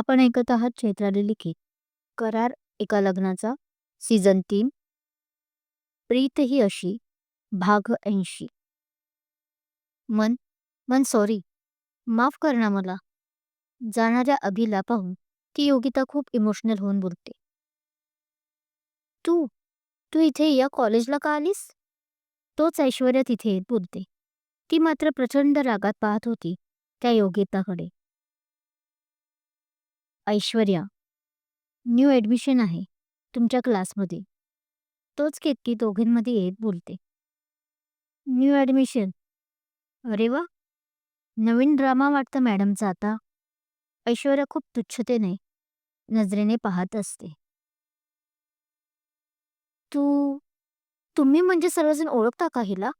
आपण ऐकत आहात चैत्राली लिखित. करार एका लग्नाचा. सीझन तीन. प्रीत ही अशी. भाग ऐंशी. मन मन सॉरी. माफ कर ना मला. जाणाऱ्या अभिला पाहून ती योगिता खूप इमोशनल होऊन बोलते. तू तू इथे या कॉलेजला का आलीस? तोच ऐश्वर्या तिथे बोलते. ती मात्र प्रचंड रागात पाहत होती त्या योगिताकडे. ऐश्वर्या. न्यू ॲडमिशन आहे तुमच्या क्लासमध्ये. तोच केतकी दोघींमध्ये येत बोलते. New admission. अरे वा! नवीन ड्रामा वाटतं मॅडमचा आता. ऐश्वर्या खूप तुच्छतेने नजरेने पाहत असते. तू तुम्ही म्हणजे सर्वजण ओळखता का हिला?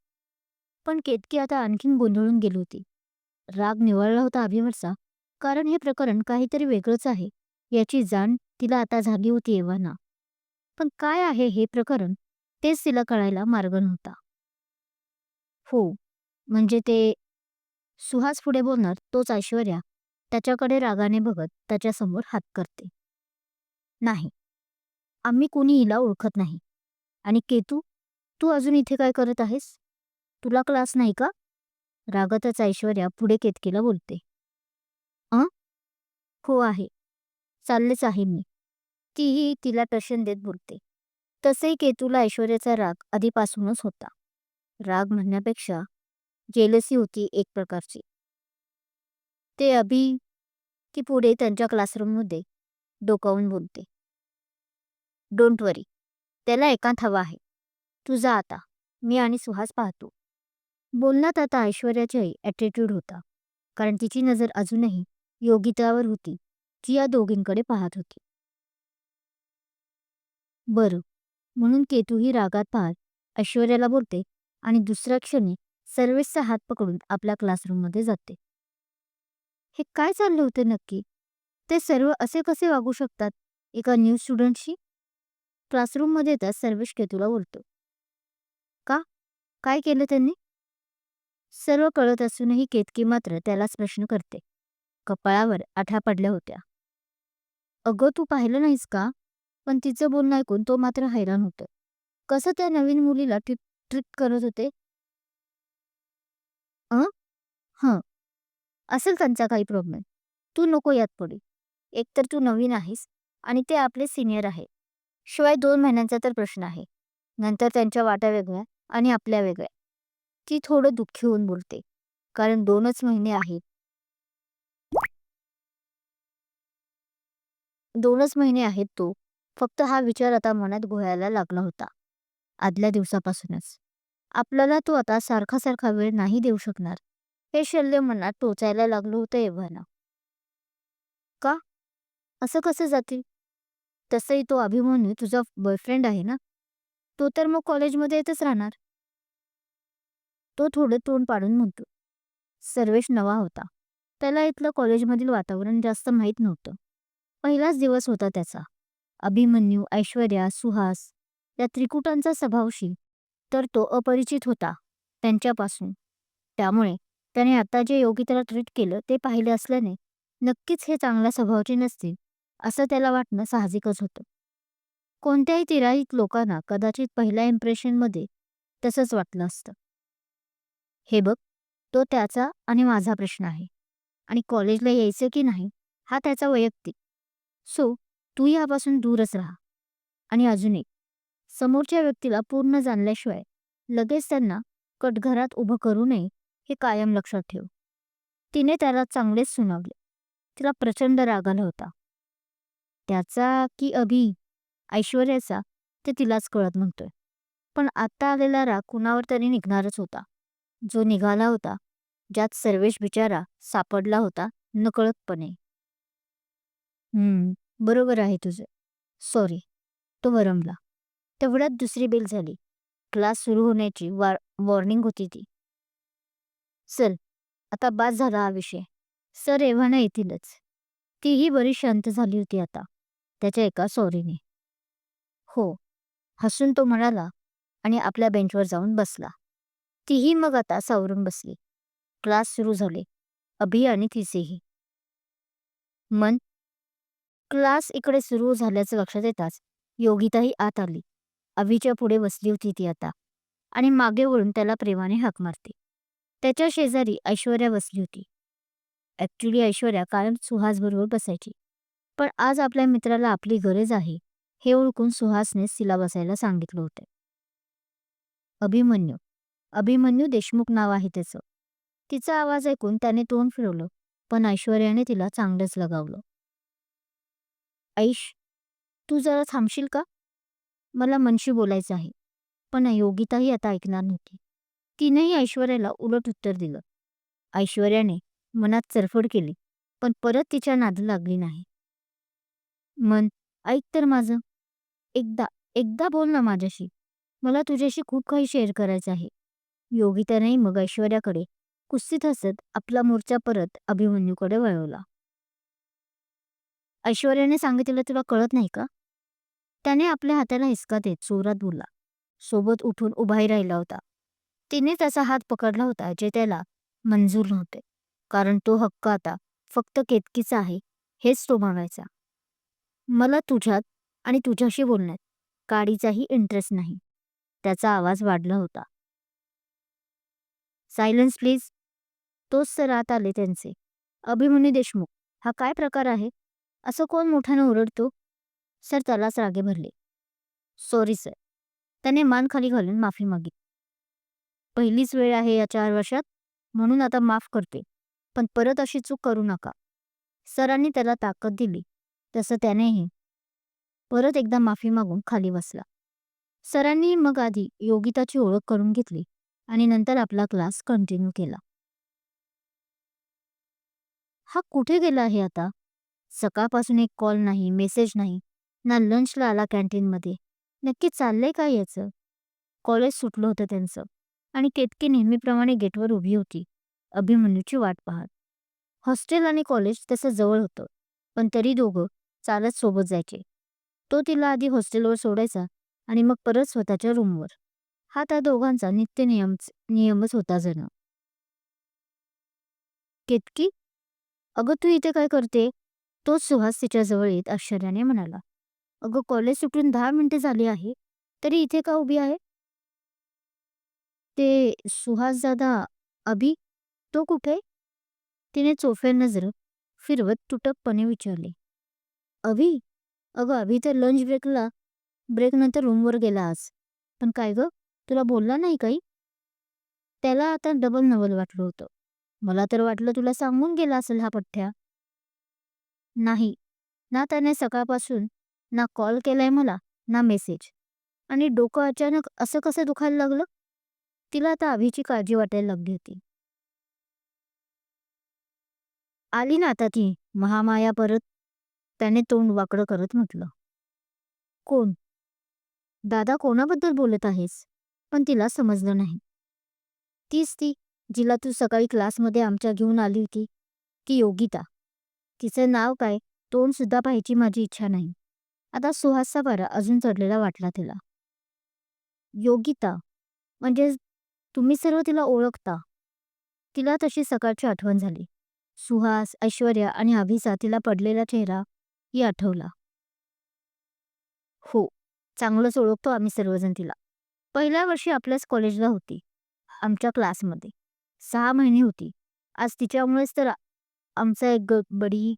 पण केतकी आता आणखीन गोंधळून गेली होती. राग निवळला होता अभिवरचा कारण हे प्रकरण काहीतरी वेगळंच आहे याची जाण तिला आता झाली होती एव्हाना पण काय आहे हे प्रकरण तेच तिला कळायला मार्ग नव्हता हो म्हणजे ते सुहास पुढे बोलणार तोच ऐश्वर्या त्याच्याकडे रागाने बघत त्याच्यासमोर हात करते. नाही आम्ही कोणी हिला ओळखत नाही. आणि केतू तू अजून इथे काय करत आहेस? तुला क्लास नाही का? रागातच ऐश्वर्या पुढे केतकीला बोलते. अं? हो आहे. चाललेच आहे मी. तीही तिला टशन देत बोलते. तसेही केतूला ऐश्वर्याचा राग आधीपासूनच होता. राग म्हणण्यापेक्षा जेलसी होती एक प्रकारची. ते अभि ती पुढे त्यांच्या क्लासरूममध्ये डोकावून बोलते. डोंट वरी त्याला एकांत हवा आहे. तू जा आता. मी आणि सुहास पाहतो. बोलण्यात आता ऐश्वर्याचाही ॲटिट्यूड होता. कारण तिची नजर अजूनही योगितावर होती जी या दोघींकडे पाहत होती. बरं म्हणून केतूही रागात पाहत ऐश्वर्याला बोलते आणि दुसऱ्या क्षणी सर्वेसचा हात पकडून आपल्या क्लासरूममध्ये जाते. हे काय चालले होते नक्की? ते सर्व असे कसे वागू शकतात एका न्यू स्टुडंटशी? क्लासरूममध्ये येताच सर्वेश केतूला बोलतो. का? काय केलं त्यांनी? सर्व कळत असूनही केतकी मात्र त्यालाच प्रश्न करते. कपाळावर आठा पडल्या होत्या. अगं तू पाहिलं नाहीस का? पण तिचं बोलणं ऐकून तो मात्र हैराण होतं. कसं त्या नवीन मुलीला ट्रिप ट्रिप करत होते? अं? हं. असेल त्यांचा काही प्रॉब्लेम तू नको यात पडी एकतर तू नवीन आहेस आणि ते आपले सिनियर आहे. शिवाय दोन महिन्यांचा तर प्रश्न आहे. नंतर त्यांच्या वाट्या वेगळ्या आणि आपल्या वेगळ्या. ती थोडं दुःखी होऊन बोलते. कारण दोनच महिने आहेत. दोनच महिने आहेत तो. फक्त हा विचार आता मनात घोळायला लागला होता. आदल्या दिवसापासूनच. आपल्याला तो आता सारखा सारखा वेळ नाही देऊ शकणार. हे शल्य मनात टोचायला लागलं होतं एव्हाना. का? असं कसं जातील? तसंही तो अभिमन्यू तुझा बॉयफ्रेंड आहे ना? तो तर मग कॉलेजमध्ये येतच राहणार. तो थोडं तोंड पाडून म्हणतो. सर्वेश नवा होता. त्याला इथलं कॉलेजमधील वातावरण जास्त माहीत नव्हतं. पहिलाच दिवस होता त्याचा. अभिमन्यू ऐश्वर्या सुहास या त्रिकुटांचा स्वभावशी तर तो अपरिचित होता त्यांच्यापासून. त्यामुळे त्याने आता जे योगिताला ट्रीट केलं ते पाहिले असल्याने नक्कीच हे चांगल्या स्वभावाचे नसतील असं त्याला वाटणं साहजिकच होतं. कोणत्याही तिराहित लोकांना कदाचित पहिल्या इम्प्रेशनमध्ये तसंच वाटलं असतं. हे बघ तो त्याचा आणि माझा प्रश्न आहे. आणि कॉलेजला यायचं की नाही हा त्याचा वैयक्तिक सो तू यापासून दूरच राहा. आणि अजून एक समोरच्या व्यक्तीला पूर्ण जाणल्याशिवाय लगेच त्यांना कटघरात उभं करू नये हे कायम लक्षात ठेव. तिने त्याला चांगलेच सुनावले. तिला प्रचंड राग आला होता. त्याचा की अभि? ऐश्वर्याचा ते तिलाच कळत म्हणतोय पण आता आलेला राग कुणावर तरी निघणारच होता. जो निघाला होता ज्यात सर्वेश बिचारा सापडला होता नकळतपणे. हम्म. बरोबर आहे तुझं. सॉरी तो वरमला तेवढ्यात दुसरी बेल झाली. क्लास सुरू होण्याची वार वॉर्निंग होती ती. चल आता बाद झाला हा विषय. सर एव्हाना येतीलच. तीही बरी शांत झाली होती आता. त्याच्या एका सॉरीने. हो. हसून तो म्हणाला आणि आपल्या बेंचवर जाऊन बसला. तीही मग आता सावरून बसली. क्लास सुरू झाले. अभि आणि तिचेही. मन क्लास इकडे सुरू झाल्याचं लक्षात येताच योगिताही आत आली. अभिच्या पुढे बसली होती ती आता आणि मागे वळून त्याला प्रेमाने हाक मारते. त्याच्या शेजारी ऐश्वर्या बसली होती. ऍक्च्युली ऐश्वर्या कायम सुहासबरोबर बसायची. पण आज आपल्या मित्राला आपली गरज आहे हे ओळखून सुहासनेच तिला बसायला सांगितलं होतं. अभिमन्यू. अभिमन्यू देशमुख नाव आहे त्याचं. तिचा आवाज ऐकून त्याने तोंड फिरवलं पण ऐश्वर्याने तिला चांगलंच लगावलं. ऐश तू जरा थांबशील का? मला मनशी बोलायचं आहे. पण योगिताही आता ऐकणार नव्हती. तिनेही ऐश्वर्याला उलट उत्तर दिलं. ऐश्वर्याने मनात चरफड केली पण परत तिच्या नाद लागली नाही. मन ऐक तर माझं. एकदा एकदा बोल ना माझ्याशी. मला तुझ्याशी खूप काही शेअर करायचं आहे. योगिताने मग ऐश्वर्याकडे कुस्तीत हसत आपला मोर्चा परत अभिमन्यूकडे वळवला. ऐश्वर्याने सांगितलं तुला कळत नाही का? त्याने आपल्या हाताला हिसका देत जोरात बोलला. सोबत उठून उभाही राहिला होता. तिने त्याचा हात पकडला होता जे त्याला मंजूर नव्हते. कारण तो हक्क आता फक्त केतकीचा आहे हेच तो म्हणायचा मला तुझ्यात आणि तुझ्याशी बोलण्यात काडीचाही इंटरेस्ट नाही. त्याचा आवाज वाढला होता. सायलन्स प्लीज तोच सर आत आले त्यांचे. अभिमन्यू देशमुख हा काय प्रकार आहे? असं कोण मोठ्यानं ओरडतो? सर त्यालाच रागे भरले. सॉरी सर त्याने मान खाली घालून माफी मागितली. पहिलीच वेळ आहे या चार वर्षात म्हणून आता माफ करते. पण परत अशी चूक करू नका. सरांनी त्याला ताकद दिली. तसं त्यानेही. परत एकदा माफी मागून खाली बसला. सरांनी मग आधी योगिताची ओळख करून घेतली आणि नंतर आपला क्लास कंटिन्यू केला. हा कुठे गेला आहे आता? सकाळपासून एक कॉल नाही मेसेज नाही. ना लंचला आला कॅन्टीनमध्ये. नक्की चाललंय काय याचं? कॉलेज सुटलं होतं त्यांचं. आणि केतकी नेहमीप्रमाणे गेटवर उभी होती. अभिमन्यूची वाट पाहत. हॉस्टेल आणि कॉलेज तसं जवळ होतं. पण तरी दोघं चालत सोबत जायचे. तो तिला आधी हॉस्टेलवर सोडायचा आणि मग परत स्वतःच्या रूमवर. हा त्या दोघांचा नित्य नियम नियमच होता जण. केतकी अगं तू इथे काय करते? तोच सुहास तिच्याजवळ येत आश्चर्याने म्हणाला अगं कॉलेज सुटून दहा मिनिटे झाली आहे तरी इथे का उभी आहे? ते सुहास दादा अभि तो कुठे? तिने चोफे नजर फिरवत तुटकपणे विचारले. अभि अगं अभि तर लंच ब्रेकला ब्रेक नंतर रूमवर गेला आज. पण काय ग तुला बोलला नाही काही? त्याला आता डबल नवल वाटलं होतं. मला तर वाटलं तुला सांगून गेला असेल हा पठ्ठ्या. नाही. ना त्याने सकाळपासून ना कॉल केलाय मला ना मेसेज. आणि डोकं अचानक असं कसं दुखायला लागलं? तिला आता अभिची काळजी वाटायला लागली होती. आली ना आता ती महामाया परत. त्याने तोंड वाकडं करत म्हटलं. कोण? दादा कोणाबद्दल बोलत आहेस? पण तिला समजलं नाही. तीच ती जिला तू सकाळी क्लासमध्ये आमच्या घेऊन आली होती ती योगिता. तिचं नाव काय तोंड सुद्धा पाहायची माझी इच्छा नाही. आता सुहासचा पारा अजून चढलेला वाटला तिला. योगिता म्हणजे तुम्ही सर्व तिला ओळखता. तिला तशी सकाळची आठवण झाली. सुहास ऐश्वर्या आणि अभिचा तिला पडलेला चेहरा ही आठवला. हो चांगलंच ओळखतो आम्ही सर्वजण तिला. पहिल्या वर्षी आपल्याच कॉलेजला होती आमच्या क्लासमध्ये सहा महिने होती. आज तिच्यामुळेच तर आमचा एक बडी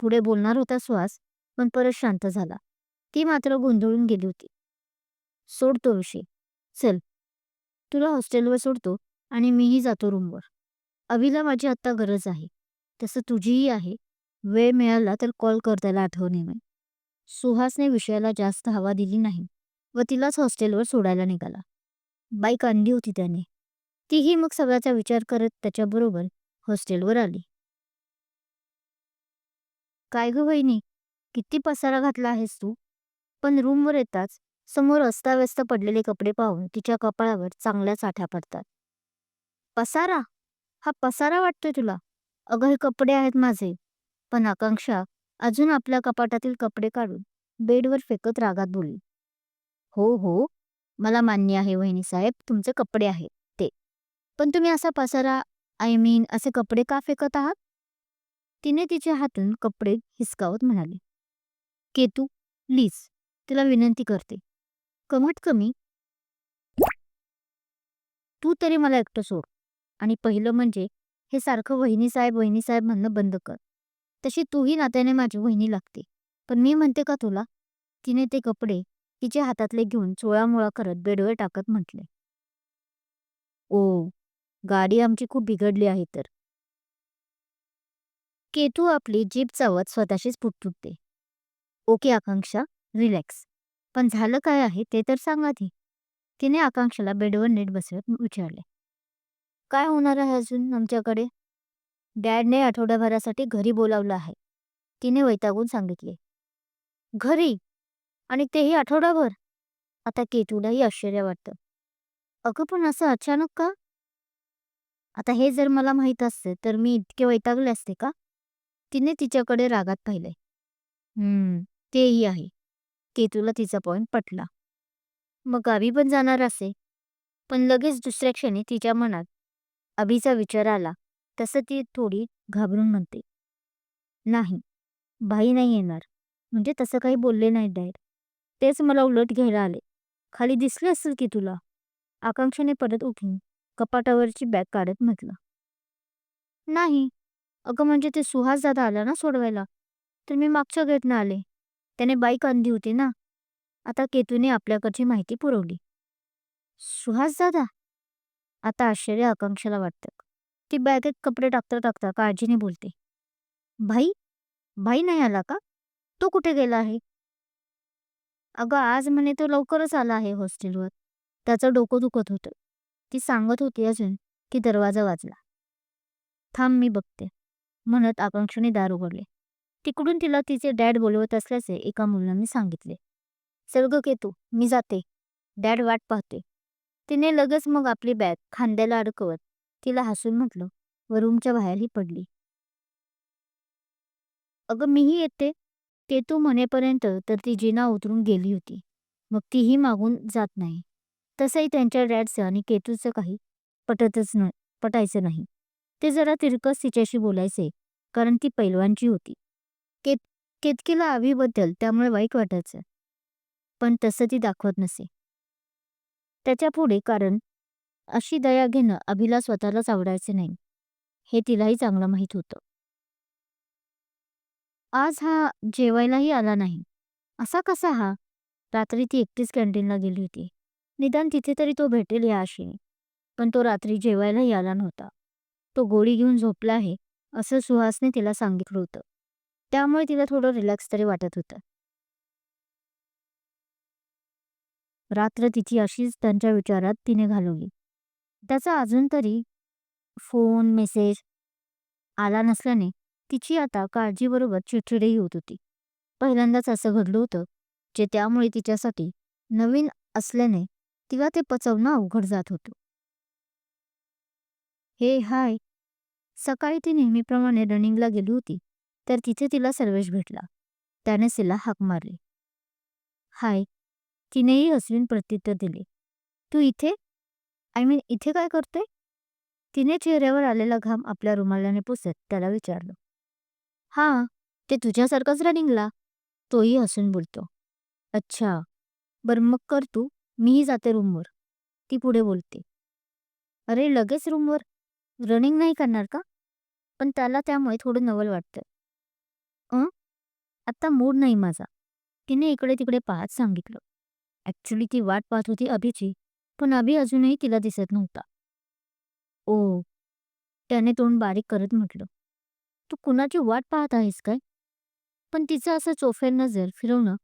पुढे बोलणार होता सुहास पण परत शांत झाला. ती मात्र गोंधळून गेली होती. सोडतो विषय. चल. तुला हॉस्टेलवर सोडतो आणि मीही जातो रूमवर. अभिला माझी आत्ता गरज आहे. तसं तुझीही आहे. वेळ मिळाला तर कॉल कर त्याला आठवणीने सुहासने विषयाला जास्त हवा दिली नाही व तिलाच हॉस्टेलवर सोडायला निघाला. बाईक आणली होती त्याने. तीही मग सगळ्याचा विचार करत त्याच्याबरोबर हॉस्टेलवर आली. काय ग वहिनी किती पसारा घातला आहेस तू? पण रूमवर येताच समोर अस्ताव्यस्त पडलेले कपडे पाहून तिच्या कपाळावर चांगल्या साठ्या पडतात. पसारा? हा पसारा वाटतोय तुला? अगं हे कपडे आहेत माझे. पण आकांक्षा अजून आपल्या कपाटातील कपडे काढून बेडवर फेकत रागात बोलली. हो हो मला मान्य आहे वहिनी साहेब तुमचे कपडे आहेत ते. पण तुम्ही असा पसारा आय मीन असे कपडे का फेकत आहात? तिने तिच्या हातून कपडे हिसकावत म्हणाली. केतू प्लीज तुला विनंती करते. कमीत कमी. तू तरी मला एकटं सोड. आणि पहिलं म्हणजे हे सारखं वहिनी साहेब वहिनी साहेब म्हणणं बंद कर. तशी तूही नात्याने माझी वहिनी लागते. पण मी म्हणते का तुला? तिने ते कपडे तिच्या हातातले घेऊन चोळामोळा करत बेडवर टाकत म्हटले. ओ गाडी आमची खूप बिघडली आहे तर. केतू आपली जीप चावत स्वतःशीच पुटपुटते ओके आकांक्षा रिलॅक्स. पण झालं काय आहे ते तर सांगा आधी. तिने आकांक्षाला बेडवर नीट बसवत विचारले. काय होणार आहे अजून आमच्याकडे? डॅडने आठवड्याभरासाठी घरी बोलावलं आहे. तिने वैतागून सांगितले. घरी? आणि तेही आठवडाभर? आता केतूलाही आश्चर्य वाटतं. अगं पण असं अचानक का? आता हे जर मला माहीत असते तर मी इतके वैतागले असते का? तिने तिच्याकडे रागात पाहिले हम्म तेही आहे. केतूला तिचा पॉईंट पटला. मग गावी पण जाणार असे. पण लगेच दुसऱ्या क्षणी तिच्या मनात अभिचा विचार आला. तसं ती थोडी घाबरून म्हणते. नाही भाई नाही येणार. म्हणजे तसं काही बोलले नाही डायर तेच मला उलट घ्यायला आले. खाली दिसले असेल की तुला? आकांक्षाने परत उठून कपाटावरची बॅग काढत म्हटलं. नाही. अगं म्हणजे ते सुहास दादा आला ना सोडवायला. तर मी मागच्या गेटनं आले. त्याने बाईक आणली होती ना. आता केतूने आपल्याकडची माहिती पुरवली. सुहास दादा? आता आश्चर्य आकांक्षाला वाटतं. ती बॅगेत कपडे टाकता टाकता काळजीने बोलते. भाई? भाई नाही आला का? तो कुठे गेला आहे? अगं आज म्हणे तो लवकरच आला आहे हॉस्टेलवर. त्याचं डोकं दुखत होतं. ती सांगत होती अजून की दरवाजा वाजला. थांब मी बघते म्हणत आकांक्षाने दार उघडले. तिकडून तिला तिचे डॅड बोलवत असल्याचे एका मुलाने सांगितले. सर्ग केतू मी जाते. डॅड वाट पाहते. तिने लगेच मग आपली बॅग खांद्याला अडकवत तिला हसून म्हटलं व रूमच्या बाहेरही पडली. अगं मीही येते. केतू म्हणेपर्यंत तर ती जिना उतरून गेली होती. मग तीही मागून जात नाही. तसंही त्यांच्या डॅडचं आणि केतूचं काही पटतच न पटायचं नाही. ते जरा तिरकस तिच्याशी बोलायचे कारण ती पैलवानची होती. केत केतकीला आवीबद्दल त्यामुळे वाईट वाटायचं पण तसं ती दाखवत नसे. त्याच्या पुढे कारण अशी दया घेणं अभिला स्वतःलाच आवडायचे नाही हे तिलाही चांगलं माहीत होतं. आज हा जेवायलाही आला नाही. असा कसा हा? रात्री ती एकटीच कॅन्टीनला गेली होती. निदान तिथे तरी तो भेटेल या आशेने. पण तो रात्री जेवायलाही आला नव्हता. तो गोळी घेऊन झोपला आहे असं सुहासने तिला सांगितलं होतं. त्यामुळे तिला थोडं रिलॅक्स तरी वाटत होतं. रात्र तिची अशीच त्यांच्या विचारात तिने घालवली. त्याचा अजून तरी फोन मेसेज आला नसल्याने तिची आता काळजीबरोबर चिडचिडही होत होती. पहिल्यांदाच असं घडलं होतं जे त्यामुळे तिच्यासाठी नवीन असल्याने तिला ते पचवणं अवघड जात होतं. हे हाय सकाळी ती नेहमीप्रमाणे रनिंगला गेली होती तर तिथे तिला सर्वेश भेटला. त्याने तिला हाक मारली. हाय तिनेही हसवीन प्रत्युत्तर दिले. तू इथे? आय मीन इथे काय करते तिने चेहऱ्यावर आलेला घाम आपल्या रुमालाने पुसत त्याला विचारलं. हां ते तुझ्यासारखंच रनिंगला. तोही हसून बोलतो. अच्छा बरं मग कर तू. मीही जाते रूमवर ती पुढे बोलते. अरे लगेच रूमवर रनिंग नाही करणार का? पण त्याला त्यामुळे थोडं नवल वाटतं. अं? आत्ता मूड नाही माझा. तिने इकडे तिकडे पाहत सांगितलं. ॲक्च्युली ती वाट पाहत होती अभिची पण अभि अजूनही तिला दिसत नव्हता. ओ त्याने तोंड बारीक करत म्हटलं. तू कुणाची वाट पाहत आहेस काय? पण तिचं असं चोफेर नजर फिरवणं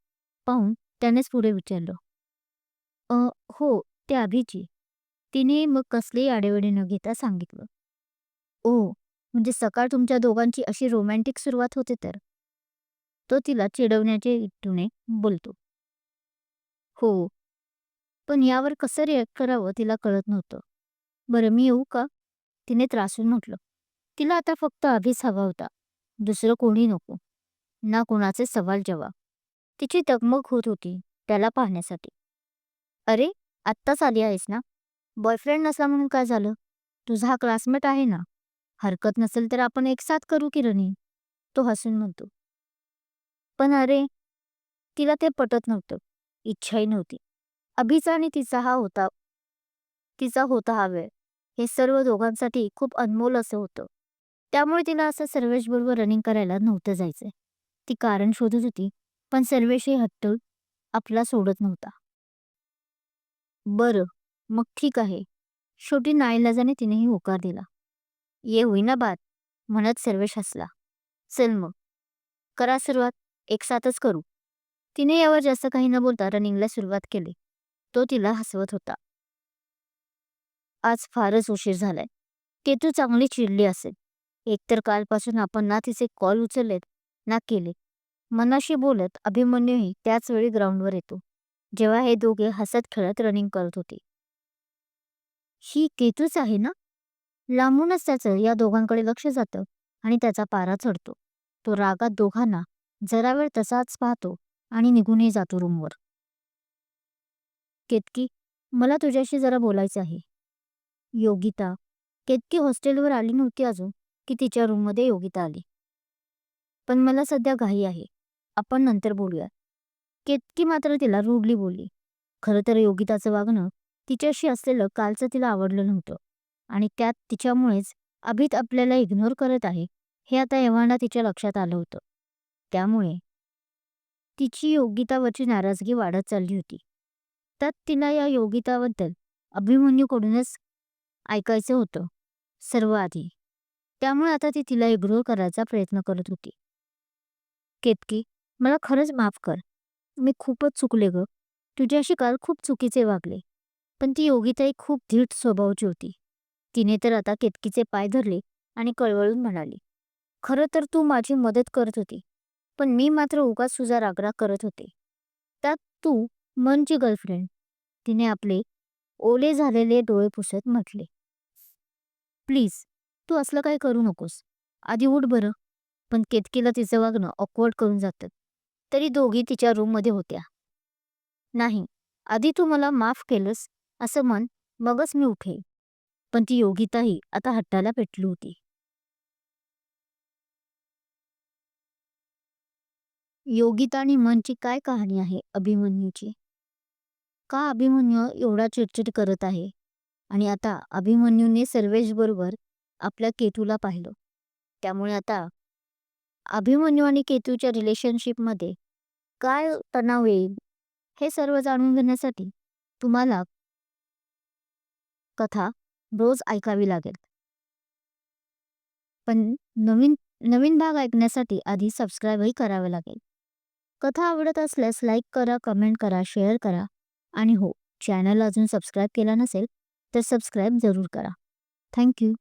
पाहून त्यानेच पुढे विचारलं. अ हो ते अभिची तिने मग कसलेही आडेवडे न घेता सांगितलं. ओ म्हणजे सकाळ तुमच्या दोघांची अशी रोमॅन्टिक सुरुवात होते तर? तो तिला चिडवण्याचे इट्टूने बोलतो. हो पण यावर कसं रिॲक्ट करावं तिला कळत नव्हतं. बरं मी येऊ का? तिने त्रासून म्हटलं. तिला आता फक्त अभिच हवा होता. दुसरं कोणी नको. ना कोणाचे सवाल जवाब तिची तगमग होत होती त्याला पाहण्यासाठी. अरे आत्ताच आली आहेस ना? बॉयफ्रेंड नसला म्हणून काय झालं? तुझा हा क्लासमेट आहे ना? हरकत नसेल तर आपण एक साथ करू की रनिंग तो हसून म्हणतो. पण अरे तिला ते पटत नव्हतं. इच्छाही नव्हती. अभिचा आणि तिचा हा होता तिचा होता हा वेळ. हे सर्व दोघांसाठी खूप अनमोल असं होतं. त्यामुळे तिला असं सर्वेश बरोबर रनिंग करायला नव्हतं जायचं ती कारण शोधत होती पण सर्वेशही हट्ट आपला सोडत नव्हता. बरं मग ठीक आहे. शेवटी नाईलाजाने तिनेही होकार दिला. ये होईना बात म्हणत सर्वेश हसला. चल मग. करा सुरुवात एक साथच करू. तिने यावर जास्त काही न बोलता रनिंगला सुरुवात केली. तो तिला हसवत होता. आज फारच उशीर झालाय. केतू चांगली चिडली असेल. एकतर कालपासून आपण ना तिचे कॉल उचललेत ना केले. मनाशी बोलत अभिमन्यूही त्याच वेळी ग्राउंडवर येतो. जेव्हा हे दोघे हसत खेळत रनिंग करत होते. ही केतूच आहे ना? लांबूनच त्याचं या दोघांकडे लक्ष जातं आणि त्याचा पारा चढतो. तो रागात दोघांना जरा वेळ तसाच पाहतो आणि निघूनही जातो रूमवर केतकी मला तुझ्याशी जरा बोलायचं आहे. योगिता केतकी हॉस्टेलवर आली नव्हती अजून की तिच्या रूममध्ये योगिता आली. पण मला सध्या घाई आहे. आपण नंतर बोलूया केतकी मात्र तिला रूडली बोलली. खरं तर योगिताचं वागणं तिच्याशी असलेलं कालचं तिला आवडलं नव्हतं. आणि त्यात तिच्यामुळेच अभित आपल्याला इग्नोर करत आहे हे आता एव्हाना तिच्या लक्षात आलं होतं. त्यामुळे तिची योगितावरची नाराजगी वाढत चालली होती. त्यात तिला या योगिताबद्दल अभिमन्यूकडूनच ऐकायचं होतं सर्व आधी. त्यामुळे आता ती तिला इग्नोर करायचा प्रयत्न करत होती. केतकी मला खरंच माफ कर. मी खूपच चुकले ग. तुझ्याशी काल खूप चुकीचे वागले. पण ती योगिताई खूप धीट स्वभावाची होती. तिने तर आता केतकीचे पाय धरले आणि कळवळून म्हणाली खरं तर तू माझी मदत करत होती पण मी मात्र उगाच तुझा रागराग करत होते. त्यात तू मनची गर्लफ्रेंड. तिने आपले ओले झालेले डोळे पुसत म्हटले प्लीज तू असलं काही करू नकोस. आधी उठ बरं. पण केतकीला तिचं वागणं ऑकवर्ड करून जातं. तरी दोघी तिच्या रूममध्ये होत्या. नाही आधी तू मला माफ केलंस असं मन मगच मी उठे पण ती योगिताही आता हट्टाला पेटली होती. योगिता आणि मनची काय कहाणी आहे अभिमन्यूची? का अभिमन्यू एवढा चिडचिड करत आहे? आणि आता अभिमन्यूने सर्वेश बरोबर आपल्या केतूला पाहिलं. त्यामुळे आता अभिमन्यू आणि केतूच्या रिलेशनशिपमध्ये काय तणाव येईल हे सर्व जाणून घेण्यासाठी तुम्हाला कथा रोज ऐकावी लागेल. पण नवीन नवीन भाग ऐकण्यासाठी आधी सबस्क्राईबही करावे लागेल. कथा आवडत असल्यास लाईक करा कमेंट करा शेअर करा आणि हो चॅनल अजून सबस्क्राईब केला नसेल तर सबस्क्राईब जरूर करा. थँक्यू